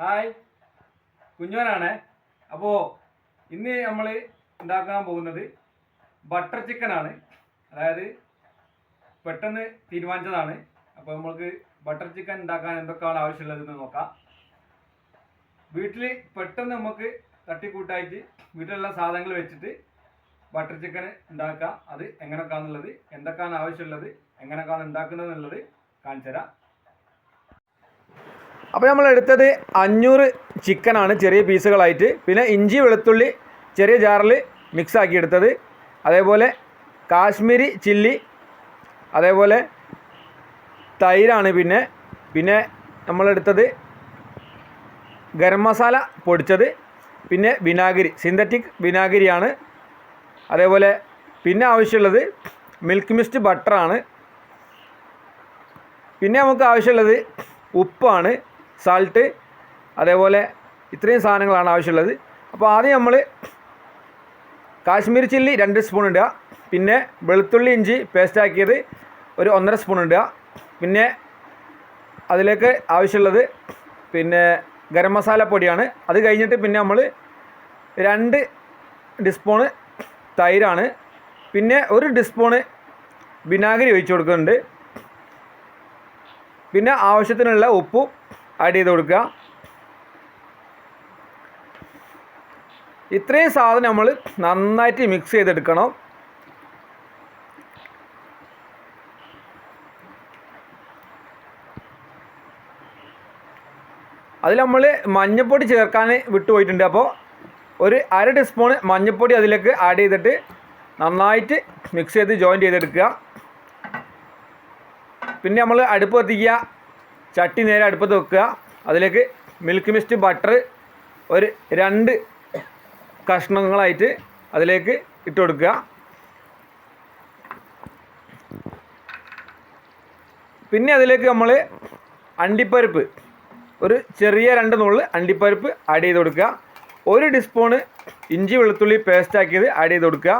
Hi. കുഞ്ഞോനാണ്. അപ്പോൾ ഇന്ന് നമ്മൾ ഉണ്ടാക്കാൻ പോകുന്നത് ബട്ടർ ചിക്കനാണ്. അതായത് പെട്ടെന്ന് തീരുമാനിച്ചതാണ്. അപ്പോൾ നമ്മൾക്ക് ബട്ടർ ചിക്കൻ ഉണ്ടാക്കാൻ എന്തൊക്കെയാണ് ആവശ്യമുള്ളതെന്ന് നോക്കാം. വീട്ടിൽ പെട്ടെന്ന് നമുക്ക് തട്ടിക്കൂട്ടായിട്ട് വീട്ടിലുള്ള സാധനങ്ങൾ വെച്ചിട്ട് ബട്ടർ ചിക്കൻ ഉണ്ടാക്കാം. അത് എങ്ങനെയൊക്കെയാണെന്നുള്ളത് എന്തൊക്കെയാണ് ആവശ്യമുള്ളത് എങ്ങനെയൊക്കെയാണ് ഉണ്ടാക്കുന്നത് എന്നുള്ളത് കാണിച്ചു തരാം അപ്പോൾ നമ്മൾ എടുത്തത് അഞ്ഞൂറ് ചിക്കനാണ് ചെറിയ പീസുകളായിട്ട്. പിന്നെ ഇഞ്ചി വെളുത്തുള്ളി ചെറിയ ജാറിൽ മിക്സ് ആക്കി എടുത്തത്. അതേപോലെ കാശ്മീരി ചില്ലി അതേപോലെ തൈരാണ് പിന്നെ. പിന്നെ നമ്മളെടുത്തത് ഗരം മസാല പൊടിച്ചത്. പിന്നെ വിനാഗിരി സിന്തറ്റിക് വിനാഗിരിയാണ്. അതേപോലെ പിന്നെ ആവശ്യമുള്ളത് മിൽക്ക് മിസ്റ്റ് ബട്ടറാണ് പിന്നെ നമുക്ക് ആവശ്യമുള്ളത് ഉപ്പാണ്. സാൾട്ട് അതേപോലെ ഇത്രയും സാധനങ്ങളാണ് ആവശ്യമുള്ളത്. അപ്പോൾ ആദ്യം നമ്മൾ കാശ്മീർ ചില്ലി രണ്ട് സ്പൂൺ ഇടുക. പിന്നെ വെളുത്തുള്ളി ഇഞ്ചി പേസ്റ്റാക്കിയത് ഒരു ഒന്നര സ്പൂൺ ഇടുക. പിന്നെ അതിലേക്ക് ആവശ്യമുള്ളത് പിന്നെ ഗരം മസാല പൊടിയാണ്. അത് കഴിഞ്ഞിട്ട് പിന്നെ നമ്മൾ രണ്ട് ഡിസ്പൂണ് തൈരാണ്. പിന്നെ ഒരു ഡിസ്പൂണ് വിനാഗിരി ഒഴിച്ചു കൊടുക്കുന്നുണ്ട്. പിന്നെ ആവശ്യത്തിനുള്ള ഉപ്പും ആഡ് ചെയ്ത് കൊടുക്കുക. ഇത്രയും സാധനം നമ്മൾ നന്നായിട്ട് മിക്സ് ചെയ്തെടുക്കണം. അതിൽ നമ്മൾ മഞ്ഞൾപ്പൊടി ചേർക്കാൻ വിട്ടുപോയിട്ടുണ്ട് അപ്പോൾ ഒരു അര ടീസ്പൂൺ മഞ്ഞൾപ്പൊടി അതിലേക്ക് ആഡ് ചെയ്തിട്ട് നന്നായിട്ട് മിക്സ് ചെയ്ത് ജോയിൻ ചെയ്തെടുക്കുക. പിന്നെ നമ്മൾ അടുപ്പ് കത്തിക്കുക. ചട്ടി നേരെ അടുപ്പത്ത് വെക്കുക. അതിലേക്ക് മിൽക്ക് മിസ്റ്റ് ബട്ടർ ഒരു രണ്ട് കഷ്ണങ്ങളായിട്ട് അതിലേക്ക് ഇട്ട് കൊടുക്കുക. പിന്നെ അതിലേക്ക് നമ്മൾ അണ്ടിപ്പരിപ്പ് ഒരു ചെറിയ രണ്ട് നുള്ള് അണ്ടിപ്പരിപ്പ് ആഡ് ചെയ്ത് കൊടുക്കുക. ഒരു ടീസ്പൂണ് ഇഞ്ചി വെളുത്തുള്ളി പേസ്റ്റ് ആക്കിയത് ആഡ് ചെയ്ത് കൊടുക്കുക.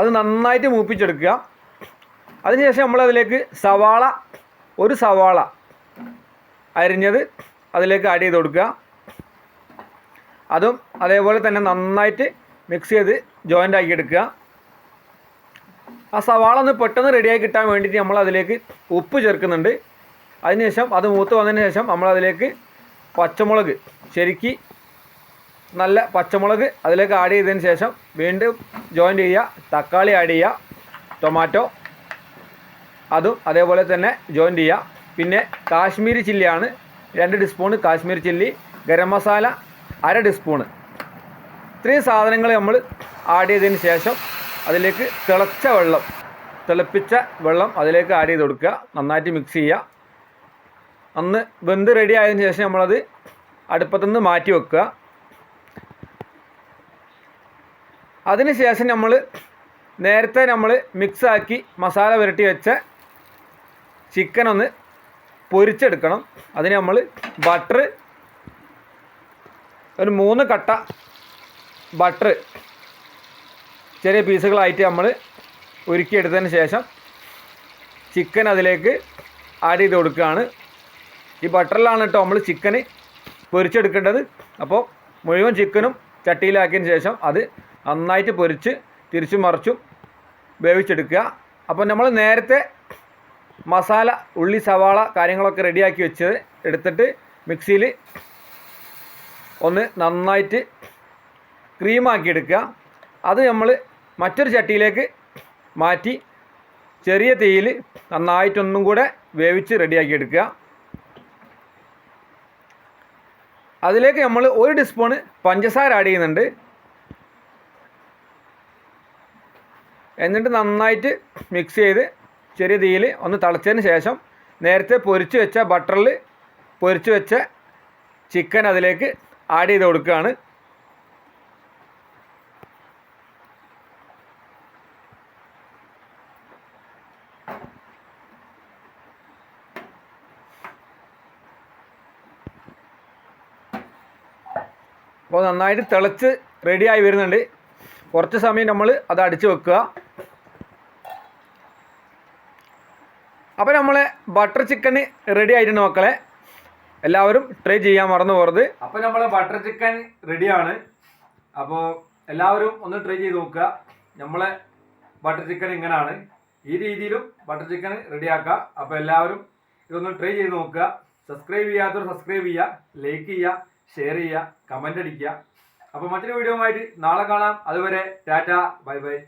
അത് നന്നായിട്ട് മൂപ്പിച്ചെടുക്കുക. അതിനുശേഷം നമ്മളതിലേക്ക് സവാള ഒരു സവാള അരിഞ്ഞത് അതിലേക്ക് ആഡ് ചെയ്ത് കൊടുക്കുക. അതും അതേപോലെ തന്നെ നന്നായിട്ട് മിക്സ് ചെയ്ത് ജോയിന്റ് ആക്കി എടുക്കുക. ആ സവാള ഒന്ന് പെട്ടെന്ന് റെഡിയായി കിട്ടാൻ വേണ്ടിയിട്ട് നമ്മൾ അതിലേക്ക് ഉപ്പ് ചേർക്കുന്നുണ്ട്. അതിനുശേഷം അത് മൂത്ത് വന്നതിന് ശേഷം നമ്മൾ അതിലേക്ക് പച്ചമുളക് ശരിക്ക് നല്ല പച്ചമുളക് അതിലേക്ക് ആഡ് ചെയ്തതിന് ശേഷം വീണ്ടും ജോയിന്റ് ചെയ്യുക. തക്കാളി ആഡ് ചെയ്യുക. ടൊമാറ്റോ അതും അതേപോലെ തന്നെ ജോയിൻ ചെയ്യുക പിന്നെ കാശ്മീരി ചില്ലിയാണ് രണ്ട് ടീസ്പൂൺ കാശ്മീർ ചില്ലി ഗരം മസാല അര ടീസ്പൂണ് ഇത്രയും സാധനങ്ങൾ നമ്മൾ ആഡ് ചെയ്തതിന് ശേഷം അതിലേക്ക് തിളച്ച വെള്ളം തിളപ്പിച്ച വെള്ളം അതിലേക്ക് ആഡ് ചെയ്ത് കൊടുക്കുക. നന്നായിട്ട് മിക്സ് ചെയ്യുക. അന്ന് വെന്ത് റെഡി ആയതിനു ശേഷം നമ്മളത് അടുപ്പത്തുനിന്ന് മാറ്റി വെക്കുക. അതിന് ശേഷം നമ്മൾ നേരത്തെ നമ്മൾ മിക്സാക്കി മസാല പുരട്ടി വെച്ച ചിക്കൻ ഒന്ന് പൊരിച്ചെടുക്കണം. അതിന് നമ്മൾ ബട്ടർ ഒരു മൂന്ന് കട്ട ബട്ടർ ചെറിയ പീസുകളായിട്ട് നമ്മൾ ഉരുക്കിയെടുത്തതിന് ശേഷം ചിക്കൻ അതിലേക്ക് ആഡ് ചെയ്ത് കൊടുക്കുകയാണ്. ഈ ബട്ടറിലാണ് കേട്ടോ നമ്മൾ ചിക്കന് പൊരിച്ചെടുക്കേണ്ടത്. അപ്പോൾ മുഴുവൻ ചിക്കനും ചട്ടിയിലാക്കിയതിന് ശേഷം അത് നന്നായിട്ട് പൊരിച്ച് തിരിച്ചും മറിച്ചും വേവിച്ചെടുക്കുക. അപ്പോൾ നമ്മൾ നേരത്തെ മസാല ഉള്ളി സവാള കാര്യങ്ങളൊക്കെ റെഡിയാക്കി വെച്ച് എടുത്തിട്ട് മിക്സിയിൽ ഒന്ന് നന്നായിട്ട് ക്രീമാക്കി എടുക്കുക അത് നമ്മൾ മറ്റൊരു ചട്ടിയിലേക്ക് മാറ്റി ചെറിയ തീയിൽ നന്നായിട്ടൊന്നും കൂടെ വേവിച്ച് റെഡിയാക്കി എടുക്കുക അതിലേക്ക് നമ്മൾ ഒരു ടീസ്പൂണ് പഞ്ചസാര ആഡ് ചെയ്യുന്നുണ്ട്. എന്നിട്ട് നന്നായിട്ട് മിക്സ് ചെയ്ത് ചെറിയ തീയിൽ ഒന്ന് തിളച്ചതിന് ശേഷം നേരത്തെ പൊരിച്ച് വെച്ച ബട്ടറിൽ പൊരിച്ച് വെച്ച ചിക്കൻ അതിലേക്ക് ആഡ് ചെയ്ത് കൊടുക്കുകയാണ്. അപ്പോൾ നന്നായിട്ട് തിളച്ച് റെഡിയായി വരുന്നുണ്ട്. കുറച്ച് സമയം നമ്മൾ അത് അടിച്ച് വെക്കുക. അപ്പോൾ നമ്മൾ ബട്ടർ ചിക്കൻ റെഡി ആയിട്ടുണ്ട് മക്കളെ. എല്ലാവരും ട്രൈ ചെയ്യാൻ മറന്നു പോകരുത്. അപ്പോൾ നമ്മളെ ബട്ടർ ചിക്കൻ റെഡിയാണ് അപ്പോൾ എല്ലാവരും ഒന്ന് ട്രൈ ചെയ്ത് നോക്കുക. നമ്മളെ ബട്ടർ ചിക്കൻ ഇങ്ങനെയാണ് ഈ രീതിയിലും ബട്ടർ ചിക്കൻ റെഡിയാക്കുക അപ്പോൾ എല്ലാവരും ഇതൊന്ന് ട്രൈ ചെയ്ത് നോക്കുക. സബ്സ്ക്രൈബ് ചെയ്യാത്തവർ സബ്സ്ക്രൈബ് ചെയ്യുക. ലൈക്ക് ചെയ്യുക. ഷെയർ ചെയ്യുക. കമന്റ് അടിക്കുക. അപ്പോൾ മറ്റൊരു വീഡിയോ ആയിട്ട് നാളെ കാണാം. അതുവരെ ടാറ്റ. Bye bye.